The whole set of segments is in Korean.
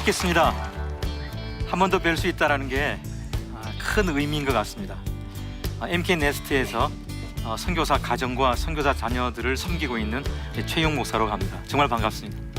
또 뵙겠습니다. 한 번 더 뵐 수 있다라는 게 큰 의미인 것 같습니다. MK 네스트에서 어, 선교사 가정과 선교사 자녀들을 섬기고 있는 최용 목사로 합니다. 정말 반갑습니다.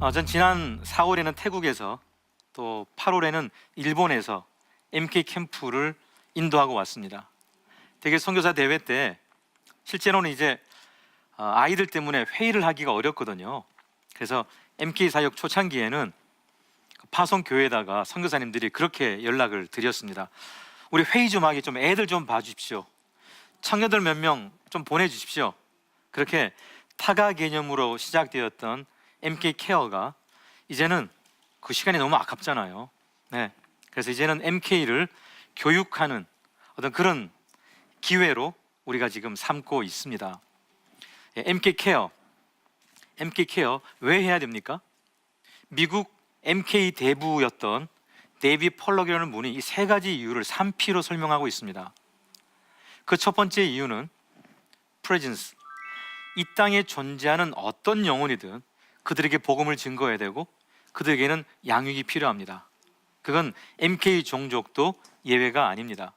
어, 전 지난 4월에는 태국에서 또 8월에는 일본에서 MK 캠프를 인도하고 왔습니다. 대개 선교사 대회 때 실제로는 이제 어, 아이들 때문에 회의를 하기가 어렵거든요. 그래서 MK 사역 초창기에는 파송 교회에다가 선교사님들이 그렇게 연락을 드렸습니다. 우리 회의 좀 하게 좀 애들 좀 봐주십시오. 청년들 몇 명 좀 보내주십시오. 그렇게 타가 개념으로 시작되었던 MK 케어가 이제는 그 시간이 너무 아깝잖아요. 네. 그래서 이제는 MK를 교육하는 어떤 그런 기회로 우리가 지금 삼고 있습니다. 예, MK 케어, MK 케어 왜 해야 됩니까? 미국 MK 대부였던 데이비 펄럭이라는 분이 이 세 가지 이유를 3P로 설명하고 있습니다. 그 첫 번째 이유는 presence. 이 땅에 존재하는 어떤 영혼이든 그들에게 복음을 증거해야 되고 그들에게는 양육이 필요합니다. 그건 MK 종족도 예외가 아닙니다.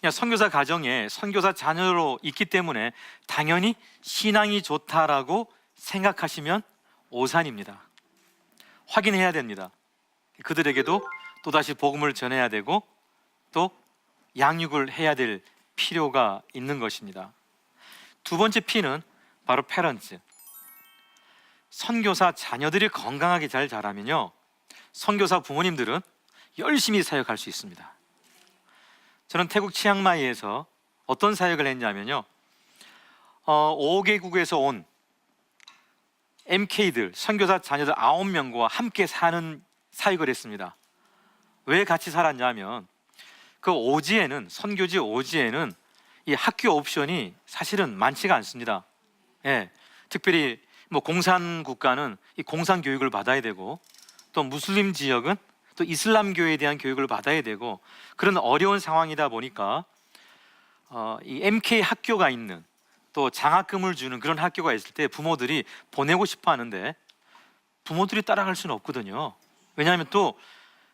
그냥 선교사 가정에 선교사 자녀로 있기 때문에 당연히 신앙이 좋다라고 생각하시면 오산입니다. 확인해야 됩니다. 그들에게도 또다시 복음을 전해야 되고 또 양육을 해야 될 필요가 있는 것입니다. 두 번째 P는 바로 페런츠. 선교사 자녀들이 건강하게 잘 자라면요. 선교사 부모님들은 열심히 사역할 수 있습니다. 저는 태국 치앙마이에서 어떤 사역을 했냐면요. 어, 5개국에서 온 MK들, 선교사 자녀들 9명과 함께 사는 사역을 했습니다. 왜 같이 살았냐면 그 오지에는 선교지 오지에는 이 학교 옵션이 사실은 많지가 않습니다. 예, 특별히 뭐 공산 국가는 이 공산 교육을 받아야 되고 또 무슬림 지역은 또 이슬람교에 대한 교육을 받아야 되고 그런 어려운 상황이다 보니까 어, 이 MK 학교가 있는 또 장학금을 주는 그런 학교가 있을 때 부모들이 보내고 싶어 하는데 부모들이 따라갈 수는 없거든요. 왜냐하면 또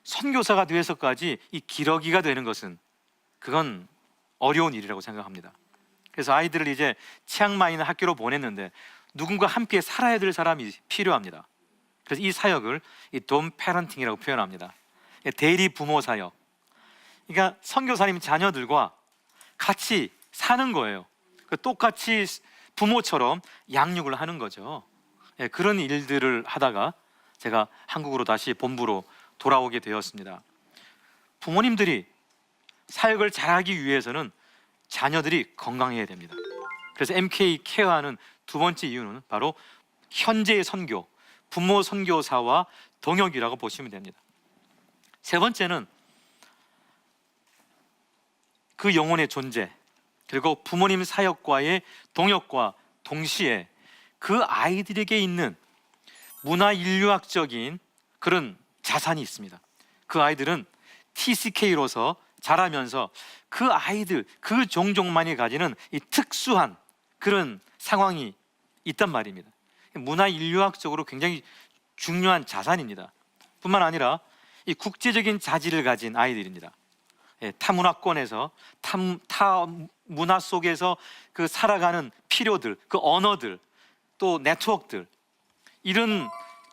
선교사가 되어서까지 이 기러기가 되는 것은 그건 어려운 일이라고 생각합니다. 그래서 아이들을 이제 치앙마이는 학교로 보냈는데 누군가 함께 살아야 될 사람이 필요합니다. 그래서 이 사역을 이돔 패런팅이라고 표현합니다. 대리 부모 사역. 그러니까 선교사님 자녀들과 같이 사는 거예요. 그 똑같이 부모처럼 양육을 하는 거죠. 예, 그런 일들을 하다가 제가 한국으로 다시 본부로 돌아오게 되었습니다. 부모님들이 사역을 잘하기 위해서는 자녀들이 건강해야 됩니다. 그래서 MK 케어하는 두 번째 이유는 바로 현재의 선교, 부모 선교사와 동역이라고 보시면 됩니다. 세 번째는 그 영혼의 존재, 그리고 부모님 사역과의 동역과 동시에 그 아이들에게 있는 문화 인류학적인 그런 자산이 있습니다. 그 아이들은 TCK로서 자라면서 그 아이들 그 종족만이 가지는 이 특수한 그런 상황이 있단 말입니다. 문화 인류학적으로 굉장히 중요한 자산입니다. 뿐만 아니라 이 국제적인 자질을 가진 아이들입니다. 예, 타문화권에서 타, 타 문화 속에서 그 살아가는 필요들, 그 언어들, 또 네트워크들 이런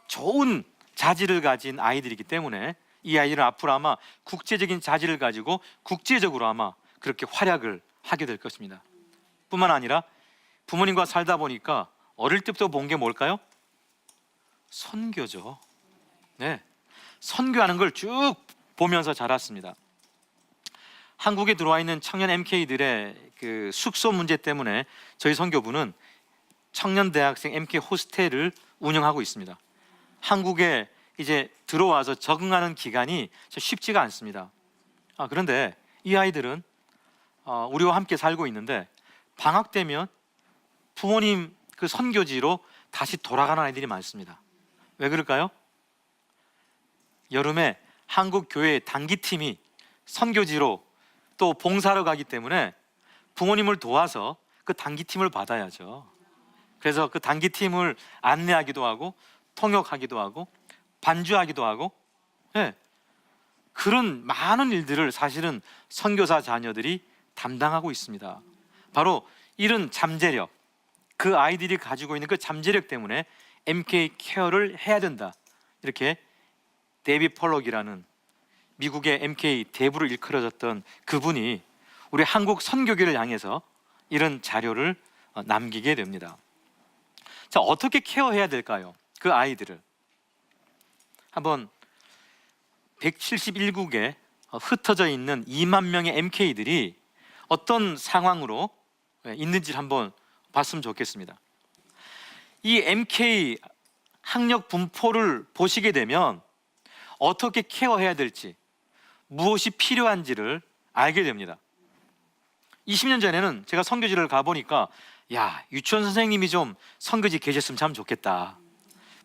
좋은 자질을 가진 아이들이기 때문에 이 아이들은 앞으로 아마 국제적인 자질을 가지고 국제적으로 아마 그렇게 활약을 하게 될 것입니다. 뿐만 아니라 부모님과 살다 보니까 어릴 때부터 본 게 뭘까요? 선교죠. 네. 선교하는 걸 쭉 보면서 자랐습니다. 한국에 들어와 있는 청년 MK들의 그 숙소 문제 때문에 저희 선교부는 청년 대학생 MK 호스텔을 운영하고 있습니다. 한국에 이제 들어와서 적응하는 기간이 쉽지가 않습니다. 아, 그런데 이 아이들은 어, 우리와 함께 살고 있는데 방학 되면 부모님 그 선교지로 다시 돌아가는 아이들이 많습니다. 왜 그럴까요? 여름에 한국 교회 단기팀이 선교지로 또 봉사로 가기 때문에 부모님을 도와서 그 단기팀을 받아야죠. 그래서 그 단기팀을 안내하기도 하고 통역하기도 하고 반주하기도 하고 예. 그런 많은 일들을 사실은 선교사 자녀들이 담당하고 있습니다. 바로 이런 잠재력, 그 아이들이 가지고 있는 그 잠재력 때문에 MK 케어를 해야 된다. 이렇게 데이비 펄럭이라는 미국의 MK 대부를 일컬어졌던 그분이 우리 한국 선교계를 향해서 이런 자료를 어, 남기게 됩니다. 자, 어떻게 케어해야 될까요? 그 아이들을 한번 171국에 어, 흩어져 있는 2만 명의 MK들이 어떤 상황으로 예, 있는지 한번 봤으면 좋겠습니다. 이 MK 학력 분포를 보시게 되면 어떻게 케어해야 될지 무엇이 필요한지를 알게 됩니다. 20년 전에는 제가 선교지를 가보니까 야 유치원 선생님이 좀 선교지 계셨으면 참 좋겠다.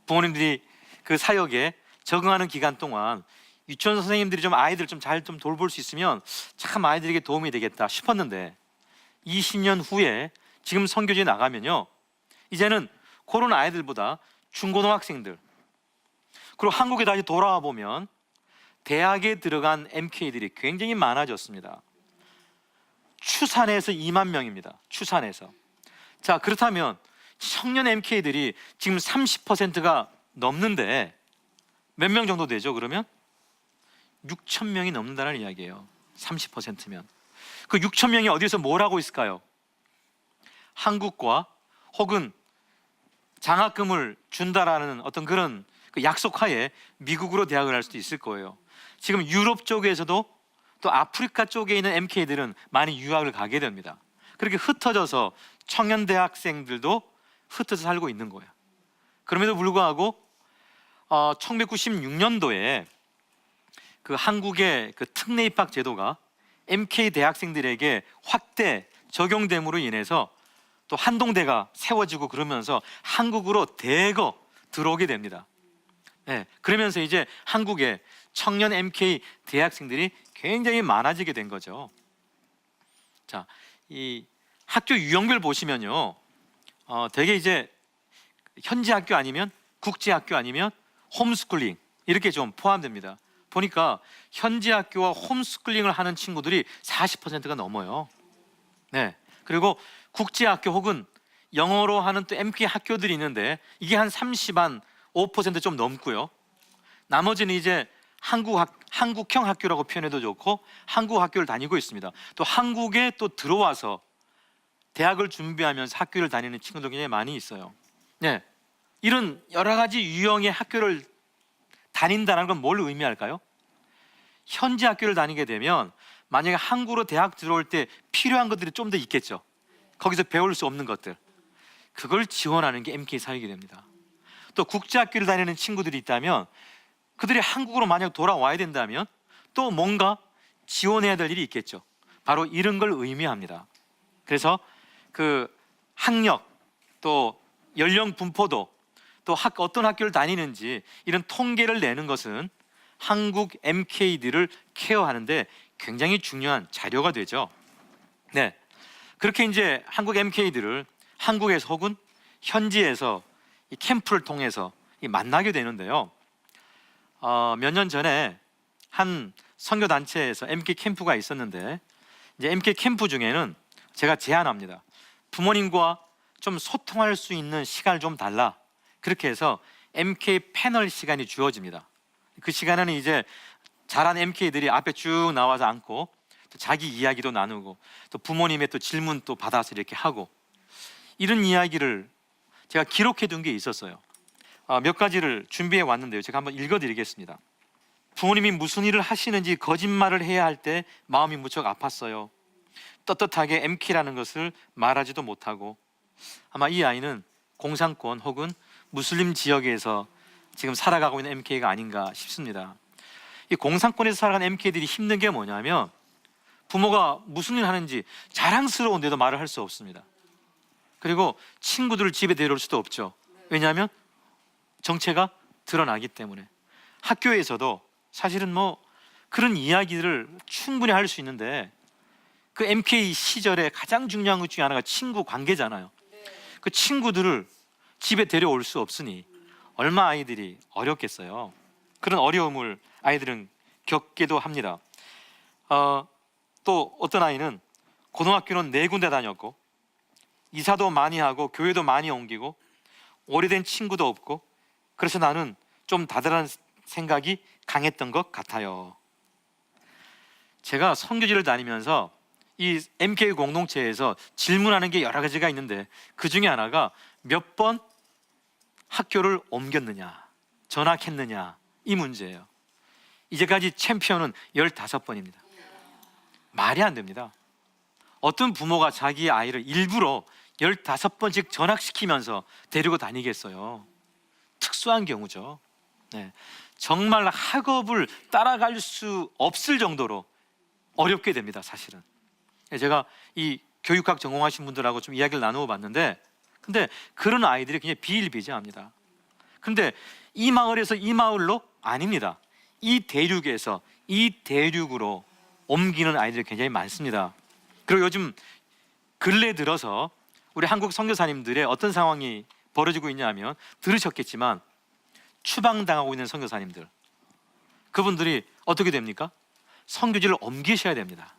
부모님들이 그 사역에 적응하는 기간 동안 유치원 선생님들이 좀 아이들 좀 잘 좀 돌볼 수 있으면 참 아이들에게 도움이 되겠다 싶었는데 20년 후에 지금 선교지에 나가면요 이제는 그런 아이들보다 중고등학생들 그리고 한국에 다시 돌아와 보면 대학에 들어간 MK들이 굉장히 많아졌습니다. 추산에서 2만 명입니다. 추산에서. 자, 그렇다면 청년 MK들이 지금 30%가 넘는데 몇 명 정도 되죠? 그러면 6천 명이 넘는다는 이야기예요. 30%면. 그 6천 명이 어디서 뭘 하고 있을까요? 한국과 혹은 장학금을 준다라는 어떤 그런 그 약속하에 미국으로 대학을 할 수도 있을 거예요. 지금 유럽 쪽에서도 또 아프리카 쪽에 있는 MK들은 많이 유학을 가게 됩니다. 그렇게 흩어져서 청년 대학생들도 흩어져 살고 있는 거예요. 그럼에도 불구하고 어, 1996년도에 그 한국의 그 특례 입학 제도가 MK 대학생들에게 확대 적용됨으로 인해서 또 한동대가 세워지고 그러면서 한국으로 대거 들어오게 됩니다. 네, 그러면서 이제 한국에 청년 MK 대학생들이 굉장히 많아지게 된 거죠. 자, 이 학교 유형별 보시면요, 어, 되게 이제 현지 학교 아니면 국제 학교 아니면 홈스쿨링 이렇게 좀 포함됩니다. 보니까 현지 학교와 홈스쿨링을 하는 친구들이 40%가 넘어요. 네. 그리고 국제 학교 혹은 영어로 하는 또 MK 학교들이 있는데 이게 한 30, 한 5%좀 넘고요. 나머지는 이제 한국 학, 한국형 학교라고 표현해도 좋고 한국 학교를 다니고 있습니다. 또 한국에 또 들어와서 대학을 준비하면서 학교를 다니는 친구들 굉장히 많이 있어요. 네. 이런 여러 가지 유형의 학교를 다닌다는 건 뭘 의미할까요? 현지 학교를 다니게 되면 만약에 한국으로 대학 들어올 때 필요한 것들이 좀 더 있겠죠. 거기서 배울 수 없는 것들. 그걸 지원하는 게 MK 사역이 됩니다. 또 국제학교를 다니는 친구들이 있다면 그들이 한국으로 만약 돌아와야 된다면 또 뭔가 지원해야 될 일이 있겠죠. 바로 이런 걸 의미합니다. 그래서 그 학력 또 연령 분포도 또 학, 어떤 학교를 다니는지 이런 통계를 내는 것은 한국 MK들을 케어하는데 굉장히 중요한 자료가 되죠. 네. 그렇게 이제 한국 MK들을 한국에서 혹은 현지에서 이 캠프를 통해서 만나게 되는데요. 어, 몇 년 전에 한 선교 단체에서 MK 캠프가 있었는데 이제 MK 캠프 중에는 제가 제안합니다. 부모님과 좀 소통할 수 있는 시간을 좀 달라. 그렇게 해서 MK 패널 시간이 주어집니다. 그 시간에는 이제 잘한 MK들이 앞에 쭉 나와서 앉고 또 자기 이야기도 나누고 또 부모님의 또 질문 또 받아서 이렇게 하고 이런 이야기를 제가 기록해 둔 게 있었어요. 아, 몇 가지를 준비해 왔는데요. 제가 한번 읽어드리겠습니다. 부모님이 무슨 일을 하시는지 거짓말을 해야 할 때 마음이 무척 아팠어요. 떳떳하게 MK라는 것을 말하지도 못하고 아마 이 아이는 공산권 혹은 무슬림 지역에서 지금 살아가고 있는 MK가 아닌가 싶습니다. 이 공산권에서 살아가는 MK들이 힘든 게 뭐냐면 부모가 무슨 일 하는지 자랑스러운데도 말을 할 수 없습니다. 그리고 친구들을 집에 데려올 수도 없죠. 왜냐하면 정체가 드러나기 때문에 학교에서도 사실은 뭐 그런 이야기들을 충분히 할 수 있는데 그 MK 시절에 가장 중요한 것 중에 하나가 친구 관계잖아요. 그 친구들을 집에 데려올 수 없으니 얼마 아이들이 어렵겠어요. 그런 어려움을 아이들은 겪기도 합니다. 어, 또 어떤 아이는 고등학교는 네 군데 다녔고 이사도 많이 하고 교회도 많이 옮기고 오래된 친구도 없고 그래서 나는 좀 다들한 생각이 강했던 것 같아요. 제가 선교지를 다니면서 이 MK 공동체에서 질문하는 게 여러 가지가 있는데 그 중에 하나가 몇 번 학교를 옮겼느냐, 전학했느냐 이 문제예요. 이제까지 챔피언은 15번입니다. 말이 안 됩니다. 어떤 부모가 자기 아이를 일부러 15번씩 전학시키면서 데리고 다니겠어요. 특수한 경우죠. 네. 정말 학업을 따라갈 수 없을 정도로 어렵게 됩니다, 사실은. 예, 제가 이 교육학 전공하신 분들하고 좀 이야기를 나누어 봤는데 근데 그런 아이들이 굉장히 비일비재합니다. 근데 이 마을에서 이 마을로 아닙니다. 이 대륙에서 이 대륙으로 옮기는 아이들이 굉장히 많습니다. 그리고 요즘 근래 들어서 우리 한국 선교사님들의 어떤 상황이 벌어지고 있냐면 들으셨겠지만 추방당하고 있는 선교사님들 그분들이 어떻게 됩니까? 선교지를 옮기셔야 됩니다.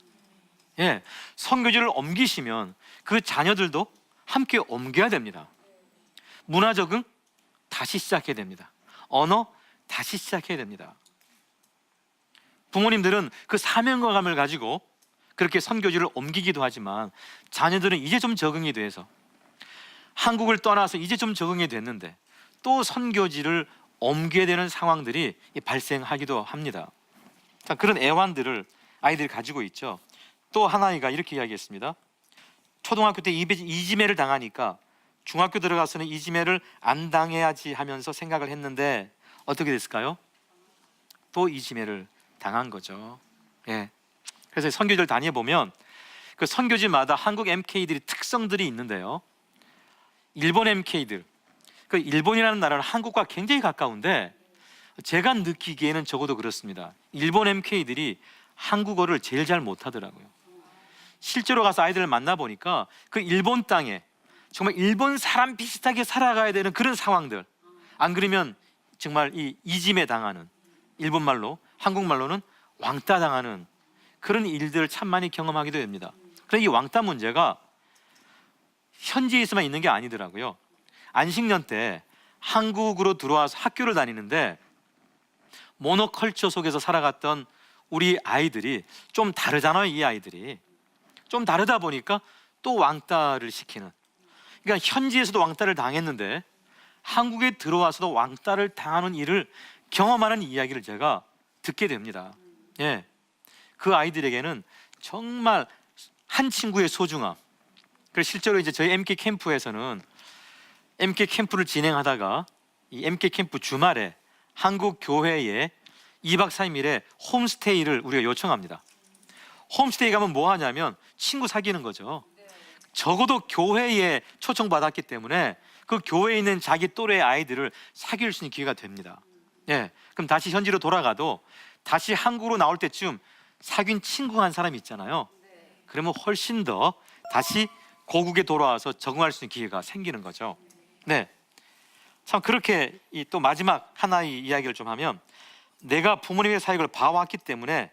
예, 선교지를 옮기시면 그 자녀들도 함께 옮겨야 됩니다. 문화 적응 다시 시작해야 됩니다. 언어 다시 시작해야 됩니다. 부모님들은 그 사명감을 가지고 그렇게 선교지를 옮기기도 하지만 자녀들은 이제 좀 적응이 돼서 한국을 떠나서 이제 좀 적응이 됐는데 또 선교지를 옮겨야 되는 상황들이 발생하기도 합니다. 자, 그런 애환들을 아이들이 가지고 있죠. 또 하나이가 이렇게 이야기했습니다. 초등학교 때 이지매를 당하니까 중학교 들어가서는 이지매를 안 당해야지 하면서 생각을 했는데 어떻게 됐을까요? 또 이지매를 당한 거죠. 예. 그래서 선교지를 다녀 보면 그 선교지마다 한국 MK들이 특성들이 있는데요. 일본 MK들, 그 일본이라는 나라는 한국과 굉장히 가까운데 제가 느끼기에는 적어도 그렇습니다. 일본 MK들이 한국어를 제일 잘 못하더라고요. 실제로 가서 아이들을 만나 보니까 그 일본 땅에 정말 일본 사람 비슷하게 살아가야 되는 그런 상황들. 안 그러면 정말 이 이짐에 당하는 일본 말로 한국말로는 왕따 당하는 그런 일들을 참 많이 경험하기도 됩니다. 그래서 이 왕따 문제가 현지에서만 있는 게 아니더라고요. 안식년 때 한국으로 들어와서 학교를 다니는데 모노컬처 속에서 살아갔던 우리 아이들이 좀 다르잖아요, 이 아이들이. 좀 다르다 보니까 또 왕따를 시키는. 그러니까 현지에서도 왕따를 당했는데 한국에 들어와서도 왕따를 당하는 일을 경험하는 이야기를 제가 듣게 됩니다. 예. 그 아이들에게는 정말 한 친구의 소중함. 그래서 실제로 이제 저희 MK 캠프에서는 MK 캠프를 진행하다가 이 MK 캠프 주말에 한국 교회에 2박 3일의 홈스테이를 우리가 요청합니다. 홈스테이 가면 뭐 하냐면 친구 사귀는 거죠. 적어도 교회에 초청받았기 때문에 그 교회에 있는 자기 또래의 아이들을 사귈 수 있는 기회가 됩니다. 예. 그럼 다시 현지로 돌아가도 다시 한국으로 나올 때쯤 사귄 친구 한 사람이 있잖아요. 그러면 훨씬 더 다시 고국에 돌아와서 적응할 수 있는 기회가 생기는 거죠. 네. 참 그렇게 이 또 마지막 하나의 이야기를 좀 하면 내가 부모님의 사역을 봐왔기 때문에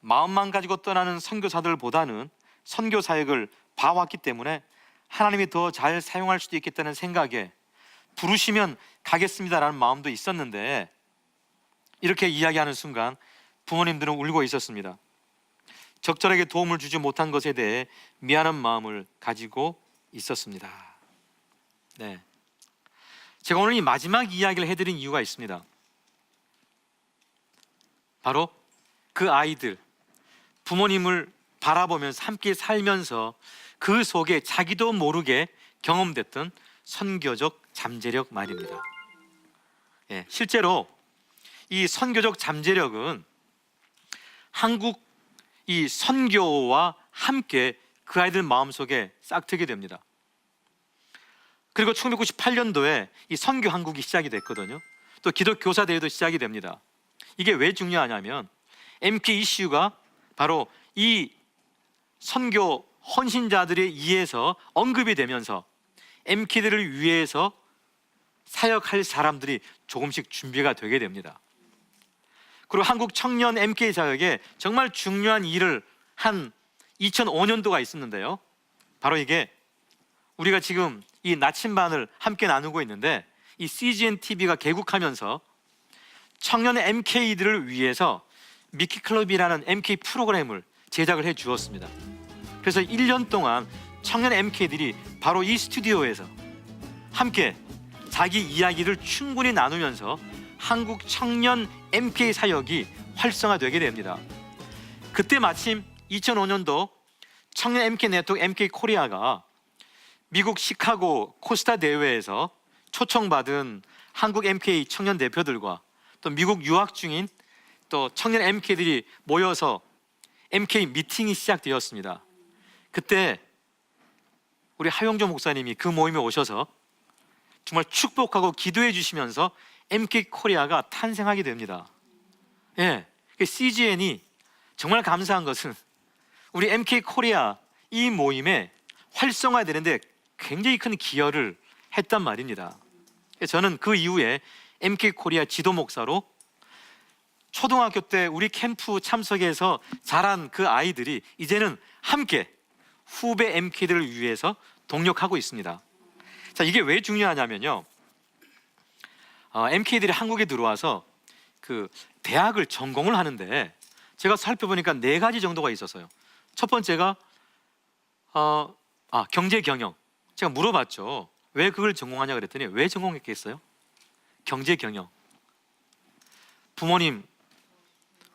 마음만 가지고 떠나는 선교사들보다는 선교 사역을 봐왔기 때문에 하나님이 더 잘 사용할 수도 있겠다는 생각에 부르시면 가겠습니다라는 마음도 있었는데 이렇게 이야기하는 순간 부모님들은 울고 있었습니다. 적절하게 도움을 주지 못한 것에 대해 미안한 마음을 가지고 있었습니다. 네. 제가 오늘 이 마지막 이야기를 해드린 이유가 있습니다. 바로 그 아이들, 부모님을 바라보면서 함께 살면서 그 속에 자기도 모르게 경험됐던 선교적 잠재력 말입니다. 예, 실제로 이 선교적 잠재력은 한국 이 선교와 함께 그 아이들 마음속에 싹트게 됩니다. 그리고 1998년도에 이 선교 한국이 시작이 됐거든요. 또 기독 교사 대회도 시작이 됩니다. 이게 왜 중요하냐면 MK 이슈가 바로 이 선교 헌신자들에 의해서 언급이 되면서 MK들을 위해서 사역할 사람들이 조금씩 준비가 되게 됩니다. 그리고 한국 청년 MK 사역에 정말 중요한 일을 한 2005년도가 있었는데요. 바로 이게 우리가 지금 이 나침반을 함께 나누고 있는데 이 CGN TV가 개국하면서 청년 MK들을 위해서 미키 클럽이라는 MK 프로그램을 제작을 해 주었습니다. 그래서 1년 동안 청년 MK들이 바로 이 스튜디오에서 함께 자기 이야기를 충분히 나누면서 한국 청년 MK 사역이 활성화되게 됩니다. 그때 마침 2005년도 청년 MK 네트워크 MK 코리아가 미국 시카고 코스타 대회에서 초청받은 한국 MK 청년 대표들과 또 미국 유학 중인 또 청년 MK들이 모여서 MK 미팅이 시작되었습니다. 그때 우리 하용조 목사님이 그 모임에 오셔서 정말 축복하고 기도해 주시면서 MK 코리아가 탄생하게 됩니다. 예, 그 CGN이 정말 감사한 것은 우리 MK 코리아 이 모임에 활성화되는데 굉장히 큰 기여를 했단 말입니다. 저는 그 이후에 MK 코리아 지도 목사로 초등학교 때 우리 캠프 참석해서 자란 그 아이들이 이제는 함께 후배 MK들을 위해서 동력하고 있습니다. 자, 이게 왜 중요하냐면요. 어, MK들이 한국에 들어와서 그 대학을 전공을 하는데 제가 살펴보니까 네 가지 정도가 있었어요. 첫 번째가 어, 아, 경제 경영. 제가 물어봤죠. 왜 그걸 전공하냐 그랬더니 왜 전공했겠어요? 경제 경영. 부모님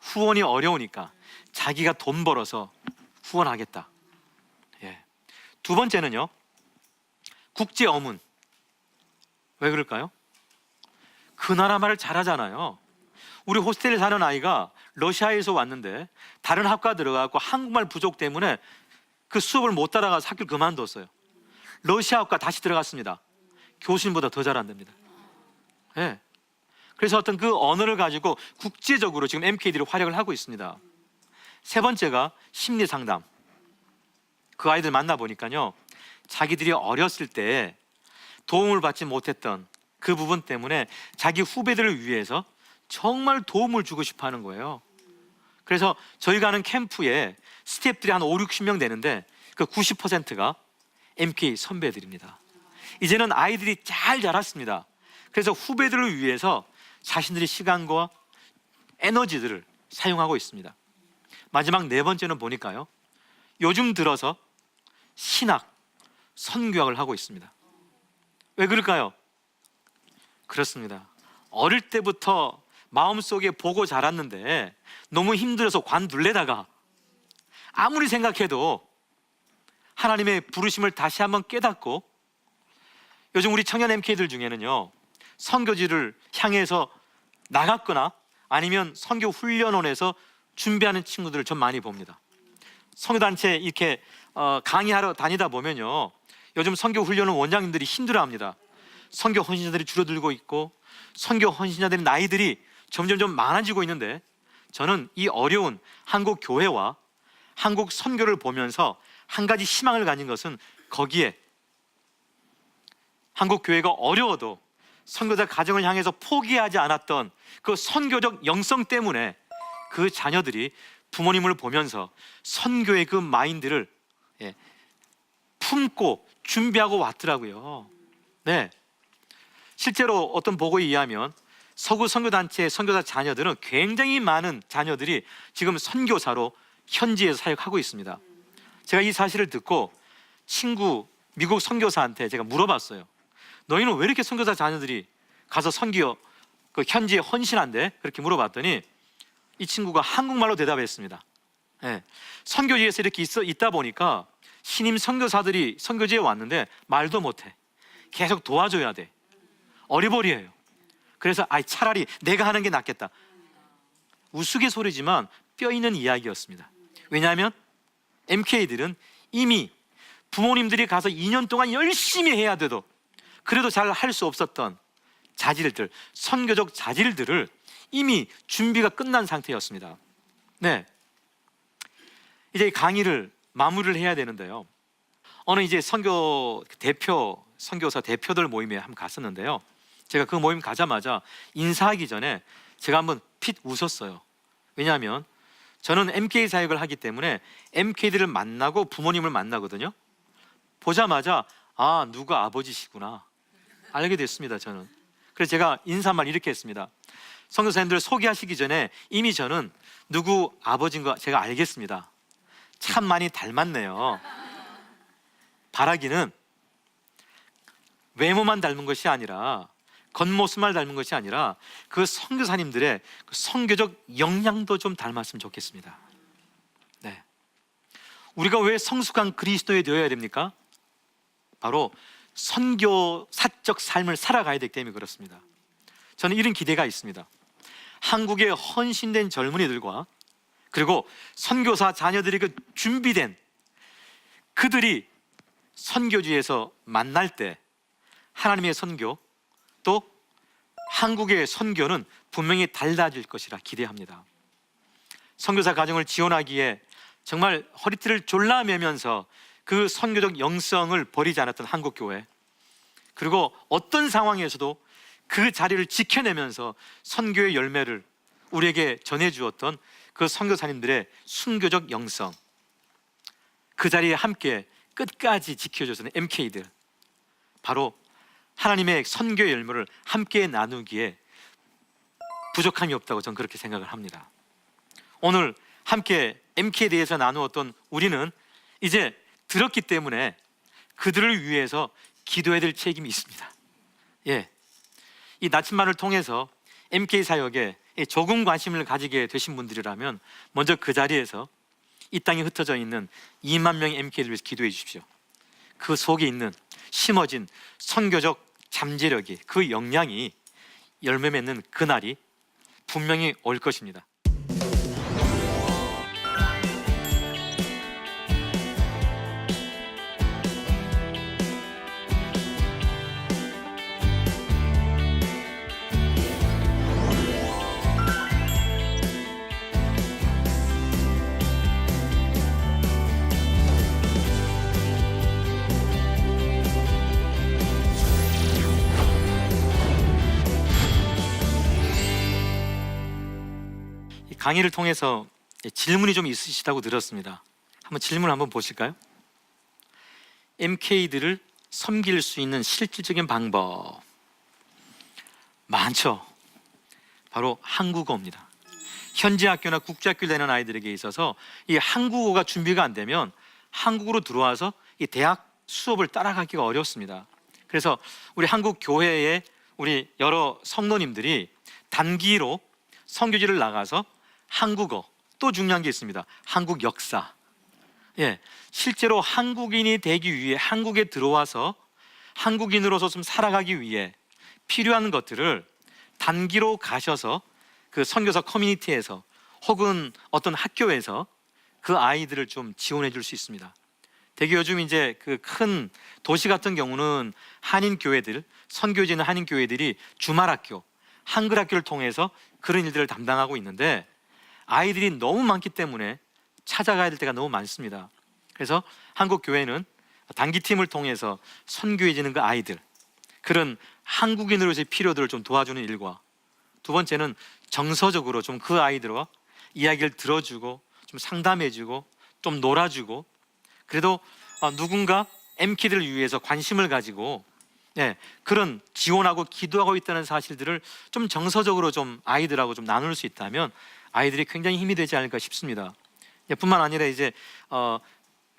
후원이 어려우니까 자기가 돈 벌어서 후원하겠다. 예. 두 번째는요. 국제 어문. 왜 그럴까요? 그 나라 말을 잘하잖아요. 우리 호스텔에 사는 아이가 러시아에서 왔는데 다른 학과 들어가고 한국말 부족 때문에 그 수업을 못 따라가서 학교를 그만뒀어요. 러시아 학과 다시 들어갔습니다. 교수님보다 더 잘한답니다. 예. 그래서 어떤 그 언어를 가지고 국제적으로 지금 MK들이 활약을 하고 있습니다. 세 번째가 심리 상담. 그 아이들 만나 보니까요. 자기들이 어렸을 때 도움을 받지 못했던 그 부분 때문에 자기 후배들을 위해서 정말 도움을 주고 싶어 하는 거예요. 그래서 저희가 하는 캠프에 스태프들이 한 5, 60명 되는데 그 90%가 MK 선배들입니다. 이제는 아이들이 잘 자랐습니다. 그래서 후배들을 위해서 자신들의 시간과 에너지들을 사용하고 있습니다. 마지막 네 번째는 보니까요. 요즘 들어서 신학, 선교학을 하고 있습니다. 왜 그럴까요? 그렇습니다. 어릴 때부터 마음속에 보고 자랐는데 너무 힘들어서 관둘래다가 아무리 생각해도 하나님의 부르심을 다시 한번 깨닫고 요즘 우리 청년 MK들 중에는요 선교지를 향해서 나갔거나 아니면 선교 훈련원에서 준비하는 친구들을 좀 많이 봅니다. 선교단체 이렇게 어, 강의하러 다니다 보면요 요즘 선교 훈련원 원장님들이 힘들어합니다. 선교 헌신자들이 줄어들고 있고 선교 헌신자들의 나이들이 점점 좀 많아지고 있는데 저는 이 어려운 한국 교회와 한국 선교를 보면서 한 가지 희망을 가진 것은 거기에 한국 교회가 어려워도 선교자 가정을 향해서 포기하지 않았던 그 선교적 영성 때문에 그 자녀들이 부모님을 보면서 선교의 그 마인드를 예, 품고 준비하고 왔더라고요. 네. 실제로 어떤 보고에 의하면 서구 선교단체 선교사 자녀들은 굉장히 많은 자녀들이 지금 선교사로 현지에서 사역하고 있습니다. 제가 이 사실을 듣고 친구 미국 선교사한테 제가 물어봤어요. 너희는 왜 이렇게 선교사 자녀들이 가서 선교 그 현지에 헌신한데 그렇게 물어봤더니 이 친구가 한국말로 대답했습니다. 예, 선교지에서 이렇게 있어 있다 보니까 신임 선교사들이 선교지에 왔는데 말도 못해. 계속 도와줘야 돼. 어리버리해요. 그래서 아 차라리 내가 하는 게 낫겠다. 우스갯소리지만 뼈 있는 이야기였습니다. 왜냐하면 MK들은 이미 부모님들이 가서 2년 동안 열심히 해야 돼도 그래도 잘 할 수 없었던 자질들, 선교적 자질들을 이미 준비가 끝난 상태였습니다. 네. 이제 이 강의를 마무리를 해야 되는데요. 어느 이제 선교 대표, 선교사 대표들 모임에 한번 갔었는데요. 제가 그 모임 가자마자 인사하기 전에 제가 한번 핏 웃었어요. 왜냐하면 저는 MK 사역을 하기 때문에 MK들을 만나고 부모님을 만나거든요. 보자마자 아 누가 아버지시구나 알게 됐습니다. 저는 그래서 제가 인사말 이렇게 했습니다. 선교사님들 소개하시기 전에 이미 저는 누구 아버지인 거 제가 알겠습니다. 참 많이 닮았네요. 바라기는 외모만 닮은 것이 아니라 겉모습만 닮은 것이 아니라 그 선교사님들의 그 선교적 역량도 좀 닮았으면 좋겠습니다. 네. 우리가 왜 성숙한 그리스도에 되어야 됩니까? 바로 선교 사적 삶을 살아가야 되기 때문에 그렇습니다. 저는 이런 기대가 있습니다. 한국의 헌신된 젊은이들과 그리고 선교사 자녀들이 그 준비된 그들이 선교지에서 만날 때 하나님의 선교 또 한국의 선교는 분명히 달라질 것이라 기대합니다. 선교사 가정을 지원하기에 정말 허리띠를 졸라매면서 그 선교적 영성을 버리지 않았던 한국 교회 그리고 어떤 상황에서도 그 자리를 지켜내면서 선교의 열매를 우리에게 전해 주었던 그 선교사님들의 순교적 영성 그 자리에 함께 끝까지 지켜줬던 MK들 바로 하나님의 선교의 열매를 함께 나누기에 부족함이 없다고 저는 그렇게 생각을 합니다. 오늘 함께 MK에 대해서 나누었던 우리는 이제 들었기 때문에 그들을 위해서 기도해야 될 책임이 있습니다. 예. 이 나침반을 통해서 MK 사역에 조금 관심을 가지게 되신 분들이라면 먼저 그 자리에서 이 땅에 흩어져 있는 2만 명의 MK를 위해서 기도해 주십시오. 그 속에 있는 심어진 선교적 잠재력이 그 역량이 열매 맺는 그날이 분명히 올 것입니다. 강의를 통해서 질문이 좀 있으시다고 들었습니다. 한번 질문 한번 보실까요? MK들을 섬길 수 있는 실질적인 방법 많죠. 바로 한국어입니다. 현지 학교나 국제 학교 되는 아이들에게 있어서 이 한국어가 준비가 안 되면 한국으로 들어와서 이 대학 수업을 따라가기가 어렵습니다. 그래서 우리 한국 교회의 우리 여러 성도님들이 단기로 선교지를 나가서 한국어 또 중요한 게 있습니다. 한국 역사. 예, 실제로 한국인이 되기 위해 한국에 들어와서 한국인으로서 좀 살아가기 위해 필요한 것들을 단기로 가셔서 그 선교사 커뮤니티에서 혹은 어떤 학교에서 그 아이들을 좀 지원해 줄 수 있습니다. 되게 요즘 이제 그 큰 도시 같은 경우는 한인 교회들, 선교지는 한인 교회들이 주말 학교, 한글 학교를 통해서 그런 일들을 담당하고 있는데 아이들이 너무 많기 때문에 찾아가야 될 때가 너무 많습니다. 그래서 한국 교회는 단기 팀을 통해서 선교해지는 그 아이들 그런 한국인으로서의 필요들을 좀 도와주는 일과 두 번째는 정서적으로 좀 그 아이들과 이야기를 들어주고 좀 상담해주고 좀 놀아주고 그래도 어, 누군가 M키들을 위해서 관심을 가지고 예, 그런 지원하고 기도하고 있다는 사실들을 좀 정서적으로 좀 아이들하고 좀 나눌 수 있다면 아이들이 굉장히 힘이 되지 않을까 싶습니다. 예, 뿐만 아니라 이제 어,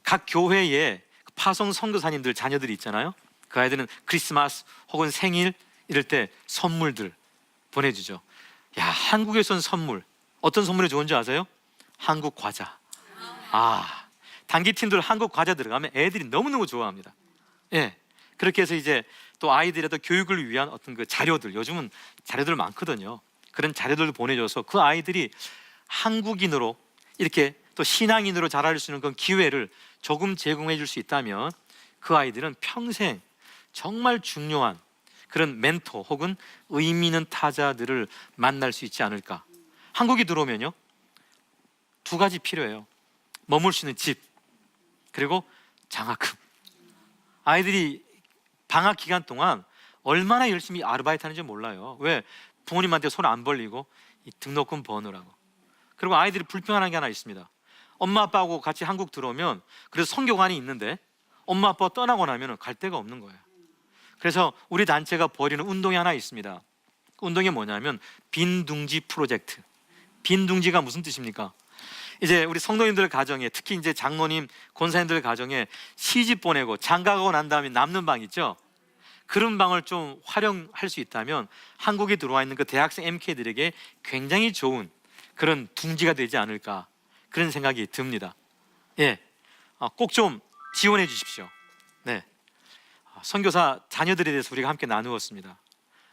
각 교회에 파송 선교사님들 자녀들이 있잖아요. 그 아이들은 크리스마스 혹은 생일 이럴 때 선물들 보내주죠. 야 한국에선 선물 어떤 선물이 좋은지 아세요? 한국 과자. 아 단기 팀들 한국 과자 들어가면 애들이 너무 너무 좋아합니다. 예 그렇게 해서 이제 또 아이들의 또 교육을 위한 어떤 그 자료들 요즘은 자료들 많거든요. 그런 자료들을 보내줘서 그 아이들이 한국인으로 이렇게 또 신앙인으로 자랄 수 있는 그런 기회를 조금 제공해 줄 수 있다면 그 아이들은 평생 정말 중요한 그런 멘토 혹은 의미 있는 타자들을 만날 수 있지 않을까. 한국이 들어오면요. 두 가지 필요해요. 머물 수 있는 집 그리고 장학금. 아이들이 방학 기간 동안 얼마나 열심히 아르바이트 하는지 몰라요. 왜? 부모님한테 손 안 벌리고 이 등록금 버느라고. 그리고 아이들이 불평하는 게 하나 있습니다. 엄마 아빠하고 같이 한국 들어오면 그래서 성교관이 있는데 엄마 아빠 떠나고 나면 갈 데가 없는 거예요. 그래서 우리 단체가 벌이는 운동이 하나 있습니다. 그 운동이 뭐냐면 빈둥지 프로젝트. 빈둥지가 무슨 뜻입니까? 이제 우리 성도님들 가정에 특히 이제 장로님, 권사님들 가정에 시집 보내고 장가 가고 난 다음에 남는 방 있죠. 그런 방을 좀 활용할 수 있다면 한국에 들어와 있는 그 대학생 MK들에게 굉장히 좋은 그런 둥지가 되지 않을까 그런 생각이 듭니다. 예, 꼭 좀 지원해 주십시오. 네, 아, 선교사 자녀들에 대해서 우리가 함께 나누었습니다.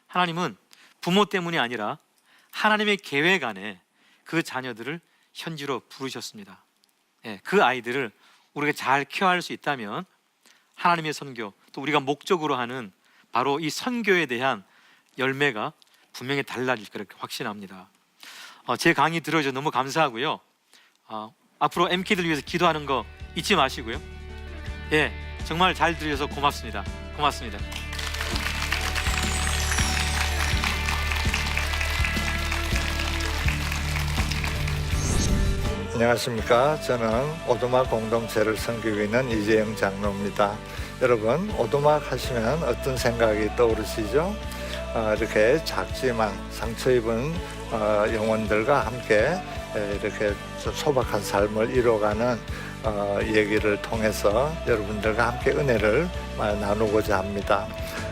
하나님은 부모 때문이 아니라 하나님의 계획 안에 그 자녀들을 현지로 부르셨습니다. 예, 그 아이들을 우리가 잘 케어할 수 있다면 하나님의 선교 또 우리가 목적으로 하는 바로 이 선교에 대한 열매가 분명히 달라질 그렇게 확신합니다. 어, 제 강의 들어주셔서 너무 감사하고요. 어, 앞으로 MK들 위해서 기도하는 거 잊지 마시고요. 예, 정말 잘 들으셔서 고맙습니다. 고맙습니다. 안녕하십니까. 저는 오두막 공동체를 섬기고 있는 이재영 장로입니다. 여러분, 오두막 하시면 어떤 생각이 떠오르시죠? 어, 이렇게 작지만 상처 입은 어, 영혼들과 함께 에, 이렇게 소박한 삶을 이뤄가는 어, 얘기를 통해서 여러분들과 함께 은혜를 어, 나누고자 합니다.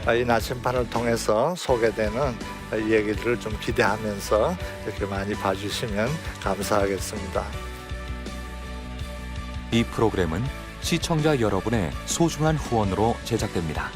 어, 이 나침판을 통해서 소개되는 어, 얘기들을 좀 기대하면서 이렇게 많이 봐주시면 감사하겠습니다. 이 프로그램은 시청자 여러분의 소중한 후원으로 제작됩니다.